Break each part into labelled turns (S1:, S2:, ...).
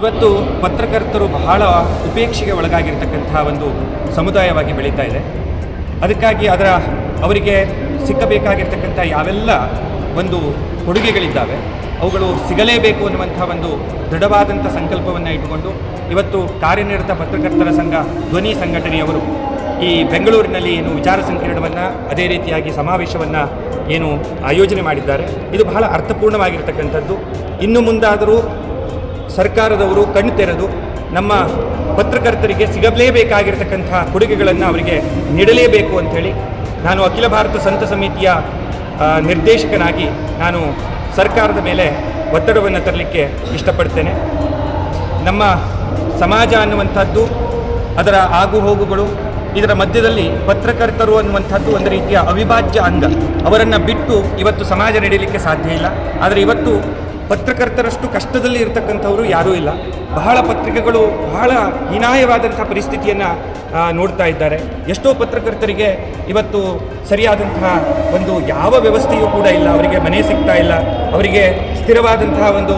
S1: ಇವತ್ತು ಪತ್ರಕರ್ತರು ಬಹಳ ಉಪೇಕ್ಷೆಗೆ ಒಳಗಾಗಿರ್ತಕ್ಕಂಥ ಒಂದು ಸಮುದಾಯವಾಗಿ ಬೆಳೀತಾ ಇದೆ. ಅದಕ್ಕಾಗಿ ಅದರ ಅವರಿಗೆ ಸಿಕ್ಕಬೇಕಾಗಿರ್ತಕ್ಕಂಥ ಯಾವೆಲ್ಲ ಒಂದು ಕೊಡುಗೆಗಳಿದ್ದಾವೆ, ಅವುಗಳು ಸಿಗಲೇಬೇಕು ಅನ್ನುವಂಥ ಒಂದು ದೃಢವಾದಂಥ ಸಂಕಲ್ಪವನ್ನು ಇಟ್ಟುಕೊಂಡು ಇವತ್ತು ಕಾರ್ಯನಿರತ ಪತ್ರಕರ್ತರ ಸಂಘ, ಧ್ವನಿ ಸಂಘಟನೆಯವರು ಈ ಬೆಂಗಳೂರಿನಲ್ಲಿ ಏನು ವಿಚಾರ ಸಂಕಿರಣವನ್ನು, ಅದೇ ರೀತಿಯಾಗಿ ಸಮಾವೇಶವನ್ನು ಏನು ಆಯೋಜನೆ ಮಾಡಿದ್ದಾರೆ. ಇದು ಬಹಳ ಅರ್ಥಪೂರ್ಣವಾಗಿರ್ತಕ್ಕಂಥದ್ದು. ಇನ್ನು ಮುಂದಾದರೂ ಸರ್ಕಾರದವರು ಕಣ್ಣು ತೆರೆದು ನಮ್ಮ ಪತ್ರಕರ್ತರಿಗೆ ಸಿಗಲೇಬೇಕಾಗಿರ್ತಕ್ಕಂತಹ ಕೊಡುಗೆಗಳನ್ನು ಅವರಿಗೆ ನೀಡಲೇಬೇಕು ಅಂಥೇಳಿ ನಾನು ಅಖಿಲ ಭಾರತ ಸಂತ ಸಮಿತಿಯ ನಿರ್ದೇಶಕನಾಗಿ ನಾನು ಸರ್ಕಾರದ ಮೇಲೆ ಒತ್ತಡವನ್ನು ತರಲಿಕ್ಕೆ ಇಷ್ಟಪಡ್ತೇನೆ. ನಮ್ಮ ಸಮಾಜ ಅನ್ನುವಂಥದ್ದು, ಅದರ ಆಗು ಹೋಗುಗಳು, ಇದರ ಮಧ್ಯದಲ್ಲಿ ಪತ್ರಕರ್ತರು ಅನ್ನುವಂಥದ್ದು ಒಂದು ರೀತಿಯ ಅವಿಭಾಜ್ಯ ಅಂಗ. ಅವರನ್ನು ಬಿಟ್ಟು ಇವತ್ತು ಸಮಾಜ ನಡೀಲಿಕ್ಕೆ ಸಾಧ್ಯ ಇಲ್ಲ. ಆದರೆ ಇವತ್ತು ಪತ್ರಕರ್ತರಷ್ಟು ಕಷ್ಟದಲ್ಲಿ ಇರತಕ್ಕಂಥವರು ಯಾರೂ ಇಲ್ಲ. ಬಹಳ ಪತ್ರಿಕೆಗಳು ಬಹಳ ಹೀನಾಯವಾದಂಥ ಪರಿಸ್ಥಿತಿಯನ್ನು ನೋಡ್ತಾ ಇದ್ದಾರೆ. ಎಷ್ಟೋ ಪತ್ರಕರ್ತರಿಗೆ ಇವತ್ತು ಸರಿಯಾದಂತಹ ಒಂದು ಯಾವ ವ್ಯವಸ್ಥೆಯೂ ಕೂಡ ಇಲ್ಲ. ಅವರಿಗೆ ಮನೆ ಸಿಗ್ತಾ ಇಲ್ಲ. ಅವರಿಗೆ ಸ್ಥಿರವಾದಂತಹ ಒಂದು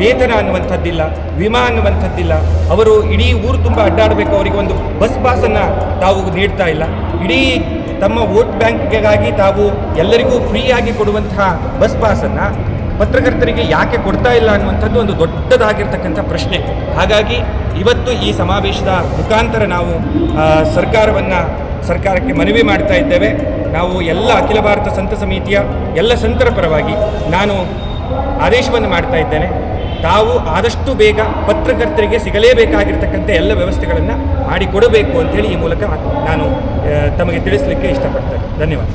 S1: ವೇತನ ಅನ್ನುವಂಥದ್ದಿಲ್ಲ, ವಿಮಾ ಅನ್ನುವಂಥದ್ದಿಲ್ಲ. ಅವರು ಇಡೀ ಊರು ತುಂಬ ಅಡ್ಡಾಡಬೇಕು. ಅವರಿಗೆ ಒಂದು ಬಸ್ ಪಾಸನ್ನು ತಾವು ನೀಡ್ತಾ ಇಲ್ಲ. ಇಡೀ ತಮ್ಮ ವೋಟ್ ಬ್ಯಾಂಕ್ಗಾಗಿ ತಾವು ಎಲ್ಲರಿಗೂ ಫ್ರೀಯಾಗಿ ಕೊಡುವಂತಹ ಬಸ್ ಪಾಸನ್ನು ಪತ್ರಕರ್ತರಿಗೆ ಯಾಕೆ ಕೊಡ್ತಾ ಇಲ್ಲ ಅನ್ನುವಂಥದ್ದು ಒಂದು ದೊಡ್ಡದಾಗಿರ್ತಕ್ಕಂಥ ಪ್ರಶ್ನೆ. ಹಾಗಾಗಿ ಇವತ್ತು ಈ ಸಮಾವೇಶದ ಮುಖಾಂತರ ನಾವು ಸರ್ಕಾರವನ್ನು, ಸರ್ಕಾರಕ್ಕೆ ಮನವಿ ಮಾಡ್ತಾ ಇದ್ದೇವೆ. ನಾವು ಎಲ್ಲ ಅಖಿಲ ಭಾರತ ಸಂತ ಸಮಿತಿಯ ಎಲ್ಲ ಸಂತರ ಪರವಾಗಿ ನಾನು ಆದೇಶವನ್ನು ಮಾಡ್ತಾ ಇದ್ದೇನೆ. ತಾವು ಆದಷ್ಟು ಬೇಗ ಪತ್ರಕರ್ತರಿಗೆ ಸಿಗಲೇಬೇಕಾಗಿರ್ತಕ್ಕಂಥ ಎಲ್ಲ ವ್ಯವಸ್ಥೆಗಳನ್ನು ಮಾಡಿಕೊಡಬೇಕು ಅಂತೇಳಿ ಈ ಮೂಲಕ ನಾನು ತಮಗೆ ತಿಳಿಸಲಿಕ್ಕೆ ಇಷ್ಟಪಡ್ತೇನೆ. ಧನ್ಯವಾದ.